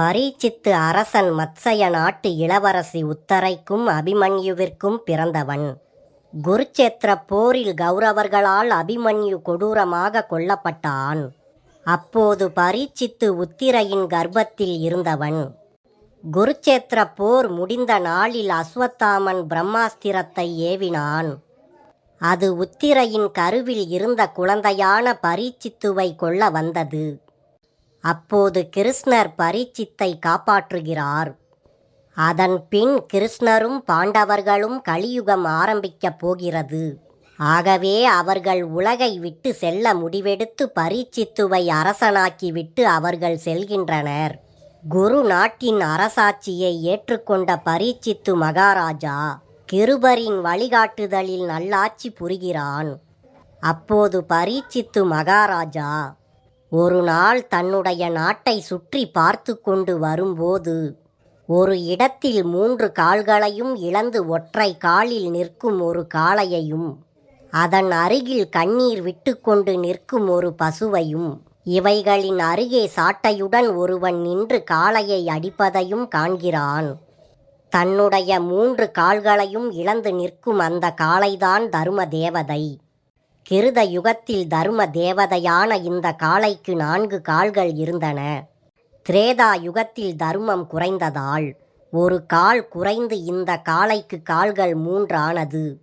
பரீட்சித்து அரசன் மத்சய நாட்டு இளவரசி உத்தரைக்கும் அபிமன்யுவிற்கும் பிறந்தவன். குருச்சேத்திர போரில் கௌரவர்களால் அபிமன்யு கொடூரமாக கொல்லப்பட்டான். அப்போது பரீட்சித்து உத்திரையின் கர்ப்பத்தில் இருந்தவன். குருச்சேத்திர போர் முடிந்த நாளில் அஸ்வத்தாமன் பிரம்மாஸ்திரத்தை ஏவினான். அது உத்திரையின் கருவில் இருந்த குழந்தையான பரீட்சித்துவை கொள்ள வந்தது. அப்போது கிருஷ்ணர் பரீட்சித்தை காப்பாற்றுகிறார். அதன் பின் கிருஷ்ணரும் பாண்டவர்களும் கலியுகம் ஆரம்பிக்கப் போகிறது. ஆகவே அவர்கள் உலகை விட்டு செல்ல முடிவெடுத்து பரீட்சித்துவை அரசனாக்கிவிட்டு அவர்கள் செல்கின்றனர். குரு நாட்டின் அரசாட்சியை ஏற்றுக்கொண்ட பரீட்சித்து மகாராஜா கிருபரின் வழிகாட்டுதலில் நல்லாட்சி புரிகிறான். அப்போது பரீட்சித்து மகாராஜா ஒரு நாள் தன்னுடைய நாட்டை சுற்றி பார்த்து கொண்டு வரும்போது ஒரு இடத்தில் மூன்று கால்களையும் இழந்து ஒற்றை காலில் நிற்கும் ஒரு காளையையும் அதன் அருகில் கண்ணீர் விட்டுக்கொண்டு நிற்கும் ஒரு பசுவையும் இவைகளின் அருகே சாட்டையுடன் ஒருவன் நின்று காளையை அடிப்பதையும் காண்கிறான். தன்னுடைய மூன்று கால்களையும் இழந்து நிற்கும் அந்த காளைதான் தரும தேவதை. கிருத யுகத்தில் தர்ம தேவதையான இந்த காளைக்கு நான்கு கால்கள் இருந்தன. திரேதா யுகத்தில் தர்மம் குறைந்ததால் ஒரு கால் குறைந்து இந்த காளைக்கு கால்கள் மூன்றானது.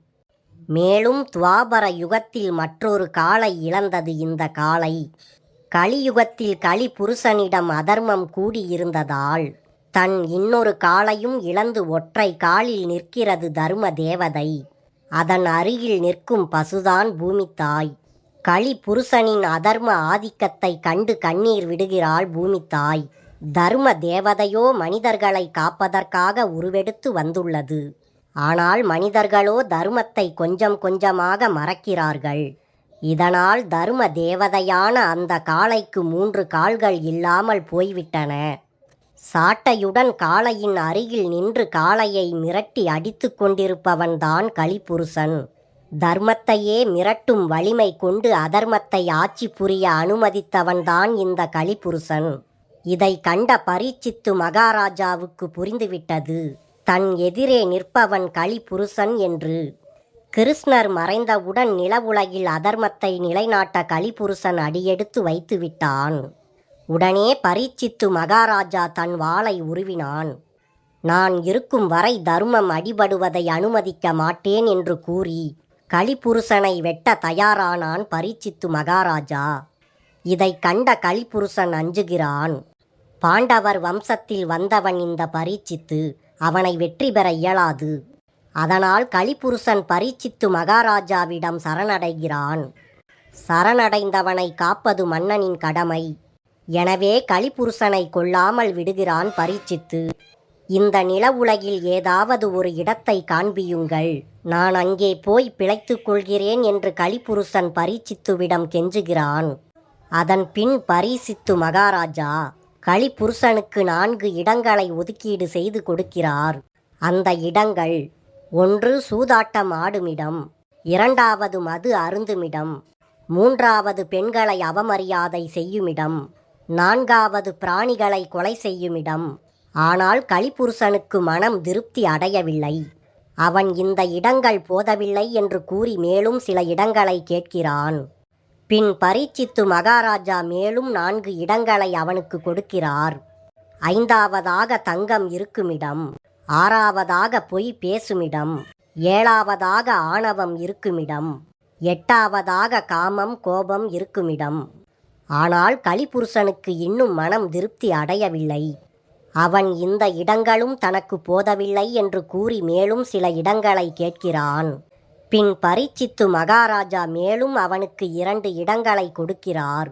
மேலும் துவாபர யுகத்தில் மற்றொரு காலை இழந்தது இந்த காளை. கலியுகத்தில் களி புருஷனிடம் அதர்மம் கூடியிருந்ததால் தன் இன்னொரு காலையும் இழந்து ஒற்றை காலில் நிற்கிறது தர்ம தேவதை அதன் அருகில் நிற்கும் பசுதான் பூமித்தாய். களி புருஷனின் அதர்ம ஆதிக்கத்தை கண்டு கண்ணீர் விடுகிறாள் பூமித்தாய். தர்ம தேவதையோ மனிதர்களை காப்பதற்காக உருவெடுத்து வந்துள்ளது. ஆனால் மனிதர்களோ தர்மத்தை கொஞ்சம் கொஞ்சமாக மறக்கிறார்கள். இதனால் தர்ம தேவதையான அந்த காளைக்கு மூன்று கால்கள் இல்லாமல் போய்விட்டன. சாட்டையுடன் காளையின் அருகில் நின்று காளையை மிரட்டி அடித்து கொண்டிருப்பவன்தான் கலிபுருஷன் தர்மத்தையே மிரட்டும் வலிமை கொண்டு அதர்மத்தை ஆட்சி புரிய அனுமதித்தவன்தான் இந்த கலிபுருஷன் இதை கண்ட பரீட்சித்து மகாராஜாவுக்கு புரிந்துவிட்டது. தன் எதிரே நிற்பவன் கலிபுருஷன் என்று. கிருஷ்ணர் மறைந்தவுடன் நிலவுலகில் அதர்மத்தை நிலைநாட்ட கலிபுருஷன் அடியெடுத்து வைத்துவிட்டான். உடனே பரீட்சித்து மகாராஜா தன் வாளை உருவினான். நான் இருக்கும் வரை தர்மம் அடிபடுவதை அனுமதிக்க மாட்டேன் என்று கூறி கலிபுருஷனை வெட்ட தயாரானான் பரீட்சித்து மகாராஜா. இதை கண்ட கலிபுருஷன் அஞ்சுகிறான். பாண்டவர் வம்சத்தில் வந்தவன் இந்த பரீட்சித்து அவனை வெற்றி பெற இயலாது. அதனால் கலிபுருஷன் பரீட்சித்து மகாராஜாவிடம் சரணடைகிறான். சரணடைந்தவனை காப்பது மன்னனின் கடமை. எனவே கலிபுருஷனை கொல்லாமல் விடுகிறான் பரீட்சித்து. இந்த நில உலகில் ஏதாவது ஒரு இடத்தை காண்பியுங்கள். நான் அங்கே போய் பிழைத்துக் கொள்கிறேன் என்று கலிபுருஷன் பரீட்சித்துவிடம் கெஞ்சுகிறான். அதன் பின் பரீசித்து மகாராஜா கலிபுருஷனுக்கு நான்கு இடங்களை ஒதுக்கீடு செய்து கொடுக்கிறார். அந்த இடங்கள் ஒன்று சூதாட்டம் ஆடுமிடம் இரண்டாவது மது அருந்துமிடம் மூன்றாவது பெண்களை அவமரியாதை செய்யுமிடம் நான்காவது பிராணிகளை கொலை செய்யுமிடம். ஆனால் கலிபுருஷனுக்கு மனம் திருப்தி அடையவில்லை. அவன் இந்த இடங்கள் போதவில்லை என்று கூறி மேலும் சில இடங்களை கேட்கிறான். பின் பரீட்சித்து மகாராஜா மேலும் நான்கு இடங்களை அவனுக்கு கொடுக்கிறார். ஐந்தாவதாக தங்கம் இருக்குமிடம். ஆறாவதாக பொய் பேசுமிடம். ஏழாவதாக ஆணவம் இருக்குமிடம். எட்டாவதாக காமம் கோபம் இருக்குமிடம். ஆனால் கலிபுருஷனுக்கு இன்னும் மனம் திருப்தி அடையவில்லை. அவன் இந்த இடங்களும் தனக்கு போதவில்லை என்று கூறி மேலும் சில இடங்களை கேட்கிறான். பின் பரீட்சித்து மகாராஜா மேலும் அவனுக்கு இரண்டு இடங்களை கொடுக்கிறார்.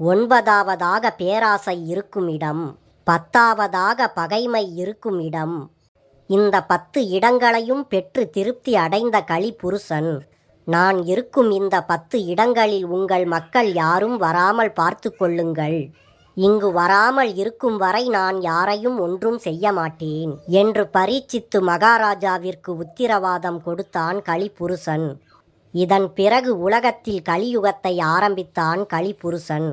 ஒன்பதாவதாக பேராசை இருக்கும் இடம் பத்தாவதாக பகைமை இருக்கும் இடம். இந்த பத்து இடங்களையும் பெற்று திருப்தி அடைந்த கலிபுருஷன் நான் இருக்கும் இந்த பத்து இடங்களில் உங்கள் மக்கள் யாரும் வராமல் பார்த்து கொள்ளுங்கள். இங்கு வராமல் இருக்கும் வரை நான் யாரையும் ஒன்றும் செய்ய மாட்டேன் என்று பரீட்சித்து மகாராஜாவிற்கு உத்திரவாதம் கொடுத்தான் கலிபுருஷன். இதன் பிறகு உலகத்தில் கலியுகத்தை ஆரம்பித்தான் கலிபுருஷன்.